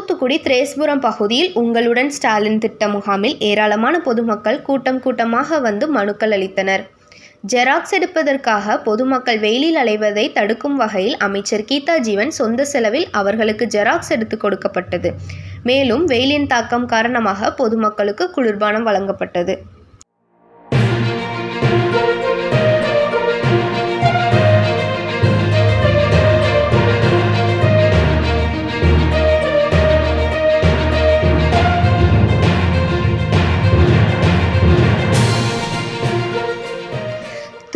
தூத்துக்குடி திரேஸ்புரம் பகுதியில் உங்களுடன் ஸ்டாலின் திட்ட முகாமில் ஏராளமான பொதுமக்கள் கூட்டம் கூட்டமாக வந்து மனுக்கள் அளித்தனர். ஜெராக்ஸ் எடுப்பதற்காக பொதுமக்கள் வெயிலில் அலைவதை தடுக்கும் வகையில் அமைச்சர் கீதா ஜீவன் சொந்த செலவில் அவர்களுக்கு ஜெராக்ஸ் எடுத்து கொடுக்கப்பட்டது. மேலும் வெயிலின் தாக்கம் காரணமாக பொதுமக்களுக்கு குளிர்பானம் வழங்கப்பட்டது.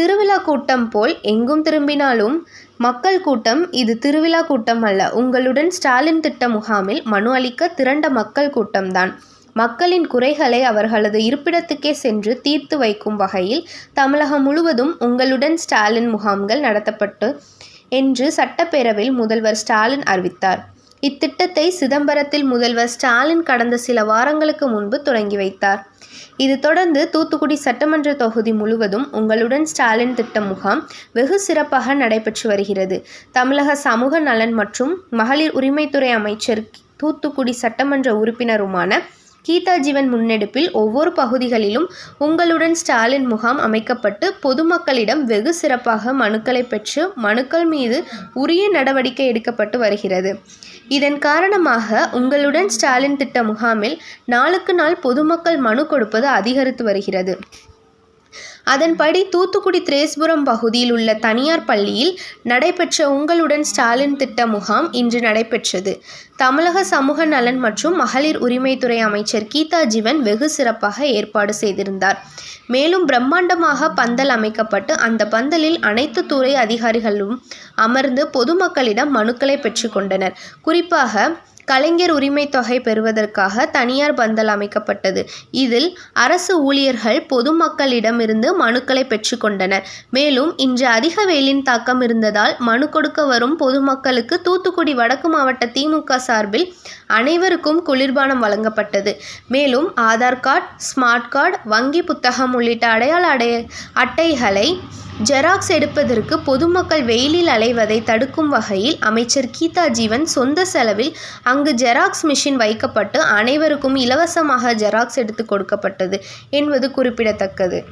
திருவிழா கூட்டம் போல் எங்கும் திரும்பினாலும் மக்கள் கூட்டம் இது திருவிழா கூட்டம் அல்ல. உங்களுடன் ஸ்டாலின் திட்ட முகாமில் மனு அளிக்க திரண்ட மக்கள் கூட்டம்தான். மக்களின் குறைகளை அவர்களது இருப்பிடத்துக்கே சென்று தீர்த்து வைக்கும் வகையில் தமிழகம் முழுவதும் உங்களுடன் ஸ்டாலின் முகாம்கள் நடத்தப்பட்டு என்று சட்டப்பேரவையில் முதல்வர் ஸ்டாலின் அறிவித்தார். இத்திட்டத்தை சிதம்பரத்தில் முதல்வர் ஸ்டாலின் கடந்த சில வாரங்களுக்கு முன்பு தொடங்கி வைத்தார். இது தொடர்ந்து தூத்துக்குடி சட்டமன்ற தொகுதி முழுவதும் உங்களுடன் ஸ்டாலின் திட்ட முகாம் வெகு சிறப்பாக நடைபெற்று வருகிறது. தமிழக சமூக நலன் மற்றும் மகளிர் உரிமைத்துறை அமைச்சர் தூத்துக்குடி சட்டமன்ற உறுப்பினருமான கீதா ஜீவன் முன்னெடுப்பில் ஒவ்வொரு பகுதிகளிலும் உங்களுடன் ஸ்டாலின் முகாம் அமைக்கப்பட்டு பொதுமக்களிடம் வெகு சிறப்பாக மனுக்களை பெற்று மனுக்கள் மீது உரிய நடவடிக்கை எடுக்கப்பட்டு வருகிறது. இதன் காரணமாக உங்களுடன் ஸ்டாலின் திட்ட முகாமில் நாளுக்கு நாள் பொதுமக்கள் மனு கொடுப்பது அதிகரித்து வருகிறது. அதன்படி தூத்துக்குடி திரேஸ்புரம் பகுதியில் உள்ள தனியார் பள்ளியில் நடைபெற்ற உங்களுடன் ஸ்டாலின் திட்ட முகாம் இன்று நடைபெற்றது. தமிழக சமூக நலன் மற்றும் மகளிர் உரிமைத்துறை அமைச்சர் கீதா ஜீவன் வெகு சிறப்பாக ஏற்பாடு செய்திருந்தார். மேலும் பிரம்மாண்டமாக பந்தல் அமைக்கப்பட்டு அந்த பந்தலில் அனைத்து துறை அதிகாரிகளும் அமர்ந்து பொதுமக்களிடம் மனுக்களை பெற்றுக்கொண்டனர் குறிப்பாக கலைஞர் உரிமை தொகை பெறுவதற்காக தனியார் பந்தல் அமைக்கப்பட்டது. இதில் அரசு ஊழியர்கள் பொதுமக்களிடமிருந்து மனுக்களை பெற்றுக்கொண்டனர். மேலும் இன்று அதிக வெயிலின் தாக்கம் இருந்ததால் மனு கொடுக்க வரும் பொதுமக்களுக்கு தூத்துக்குடி வடக்கு மாவட்ட திமுக சார்பில் அனைவருக்கும் குளிர்பானம் வழங்கப்பட்டது. மேலும் ஆதார் கார்டு ஸ்மார்ட் கார்டு வங்கி புத்தகம் உள்ளிட்ட அடையாள அடைய அட்டைகளை ஜெராக்ஸ் எடுப்பதற்கு பொதுமக்கள் வெயிலில் அலைவதை தடுக்கும் வகையில் அமைச்சர் கீதா ஜீவன் சொந்த செலவில் அங்கு ஜெராக்ஸ் மிஷின் வைக்கப்பட்டு அனைவருக்கும் இலவசமாக ஜெராக்ஸ் எடுத்து கொடுக்கப்பட்டது என்பது குறிப்பிடத்தக்கது.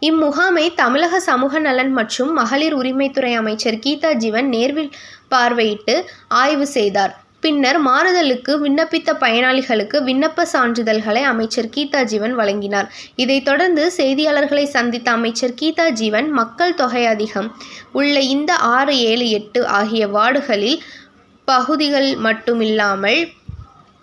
இம்முகாமை தமிழக சமூக நலன் மற்றும் மகளிர் உரிமைத்துறை அமைச்சர் கீதா ஜீவன் நேர்வில் பார்வையிட்டு ஆய்வு செய்தார். பின்னர் மாறுதலுக்கு விண்ணப்பித்த பயனாளிகளுக்கு விண்ணப்ப சான்றிதழ்களை அமைச்சர் கீதா ஜீவன் வழங்கினார். இதைத் தொடர்ந்து செய்தியாளர்களை சந்தித்த அமைச்சர் கீதா ஜீவன் மக்கள் தொகை அதிகம் உள்ள இந்த ஆறு ஏழு எட்டு ஆகிய வார்டுகளில் பகுதிகள் மட்டுமில்லாமல்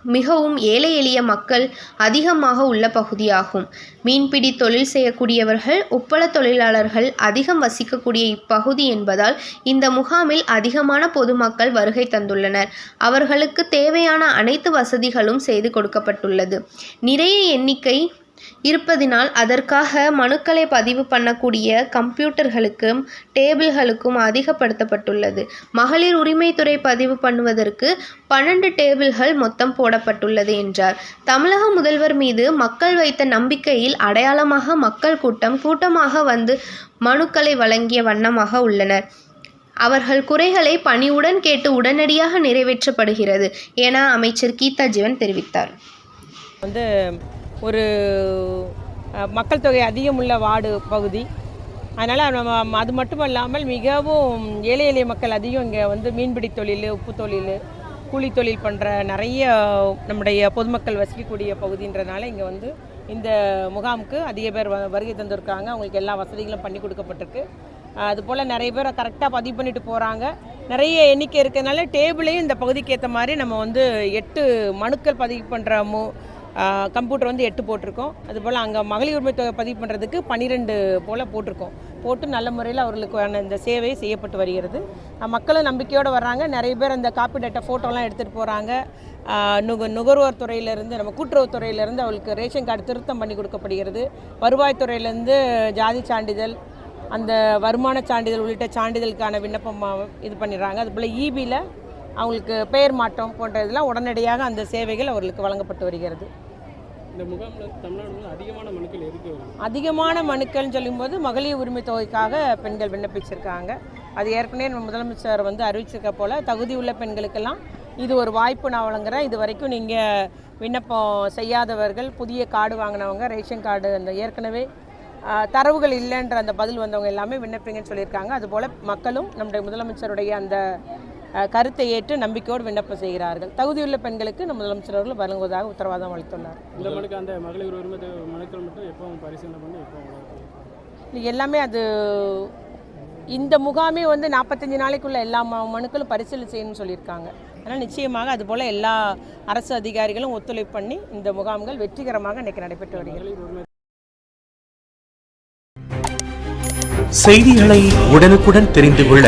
மிகவும் ஏழை எளிய மக்கள் அதிகமாக உள்ள பகுதியாகும். மீன்பிடி தொழில் செய்யக்கூடியவர்கள் உப்பள தொழிலாளர்கள் அதிகம் வசிக்கக்கூடிய இப்பகுதி என்பதால் இந்த முகாமில் அதிகமான பொதுமக்கள் வருகை தந்துள்ளனர். அவர்களுக்கு தேவையான அனைத்து வசதிகளும் செய்து கொடுக்கப்பட்டுள்ளது. நிறைய எண்ணிக்கை இருப்பதினால் அதற்காக மனுக்களை பதிவு பண்ணக்கூடிய கம்ப்யூட்டர்களுக்கும் டேபிள்களுக்கும் அதிகப்படுத்தப்பட்டுள்ளது. மகளிர் உரிமைத்துறை பதிவு பண்ணுவதற்கு பன்னெண்டு டேபிள்கள் மொத்தம் போடப்பட்டுள்ளது என்றார். தமிழக முதல்வர் மீது மக்கள் வைத்த நம்பிக்கையில் அடையாளமாக மக்கள் கூட்டம் கூட்டமாக வந்து மனுக்களை வழங்கிய வண்ணமாக உள்ளனர். அவர்கள் குறைகளை பணிவுடன் கேட்டு உடனடியாக நிறைவேற்றப்படுகிறது என அமைச்சர் கீதா ஜீவன் தெரிவித்தார். வந்து ஒரு மக்கள் தொகை அதிகம் உள்ள வார்டு பகுதி. அதனால் நம்ம அது மட்டும் இல்லாமல் மிகவும் ஏழை எளிய மக்கள் அதிகம் இங்கே வந்து மீன்பிடி தொழில் உப்பு தொழில் கூலி தொழில் பண்ணுற நிறைய நம்முடைய பொதுமக்கள் வசிக்கக்கூடிய பகுதின்றனால இங்கே வந்து இந்த முகாமுக்கு அதிக பேர் வ- வருகை தந்திருக்காங்க. அவங்களுக்கு எல்லா வசதிகளும் பண்ணி கொடுக்கப்பட்டிருக்கு. அதுபோல் நிறைய பேர் கரெக்டாக பதிவு பண்ணிட்டு போகிறாங்க நிறைய எண்ணிக்கை இருக்கிறதுனால டேபிளையும் இந்த பகுதிக்கு ஏற்ற மாதிரி நம்ம வந்து எட்டு மனுக்கள் பதிவு பண்ணுற மு கம்ப்யூட்டர் வந்து எட்டு போட்டிருக்கோம். அதுபோல் அங்கே மகளிர் உரிமை தொகை பதிவு பண்ணுறதுக்கு பன்னிரெண்டு போல் போட்டிருக்கோம். போட்டு நல்ல முறையில் அவர்களுக்கான இந்த சேவை செய்யப்பட்டு வருகிறது. மக்களும் நம்பிக்கையோடு வர்றாங்க. நிறைய பேர் அந்த காப்பி டேட்டா ஃபோட்டோலாம் எடுத்துகிட்டு போகிறாங்க நுக நுகர்வோர் துறையிலேருந்து நம்ம கூட்டுறவு துறையிலேருந்து அவங்களுக்கு ரேஷன் கார்டு திருத்தம் பண்ணி கொடுக்கப்படுகிறது. வருவாய்த்துறையிலேருந்து ஜாதி சான்றிதழ் அந்த வருமான சான்றிதழ் உள்ளிட்ட சான்றிதழுக்கான விண்ணப்பம் இது பண்ணிடுறாங்க. அதுபோல் இபியில் அவங்களுக்கு பெயர் மாற்றம் போன்ற இதெல்லாம் உடனடியாக அந்த சேவைகள் அவர்களுக்கு வழங்கப்பட்டு வருகிறது. இந்த முகாமில் தமிழ்நாடு அதிகமான மனுக்கள் எதுக்கு அதிகமான மனுக்கள்னு சொல்லும்போது மகளிர் உரிமை தொகைக்காக பெண்கள் விண்ணப்பிச்சிருக்காங்க. அது ஏற்கனவே நம்ம முதலமைச்சர் வந்து அறிவிச்சிருக்க போல் தகுதி உள்ள பெண்களுக்கெல்லாம் இது ஒரு வாய்ப்பு நான் வழங்குறேன். இது வரைக்கும் நீங்கள் விண்ணப்பம் செய்யாதவர்கள் புதிய கார்டு வாங்கினவங்க ரேஷன் கார்டு அந்த ஏற்கனவே தரவுகள் இல்லைன்ற அந்த பதில் வந்தவங்க எல்லாமே விண்ணப்பிங்கன்னு சொல்லியிருக்காங்க. அதுபோல் மக்களும் நம்முடைய முதலமைச்சருடைய அந்த கருத்தை ஏற்று நம்பிக்கையோடு விண்ணப்பம் செய்கிறார்கள். தகுதியுள்ள பெண்களுக்கு நம் முதலமைச்சர் அவர்கள் வழங்குவதாக உத்தரவாதம் அளித்துள்ளார். இந்த மனுக்கு அந்த மகளிர் உரிமை மனுக்கள் மட்டும் எப்போ பரிசீலனை பண்ணி எப்போ எல்லாமே அது இந்த முகாமே வந்து நாற்பத்தஞ்சு நாளைக்குள்ள எல்லா மனுக்களும் பரிசீலனை செய்யணும்னு சொல்லியிருக்காங்க. அதனால் நிச்சயமாக அதுபோல் எல்லா அரசு அதிகாரிகளும் ஒத்துழைப்பு பண்ணி இந்த முகாம்கள் வெற்றிகரமாக இன்றைக்கு நடைபெற்று வருகிறது. செய்திகளை உடனுக்குடன் தெரிந்து கொள்ள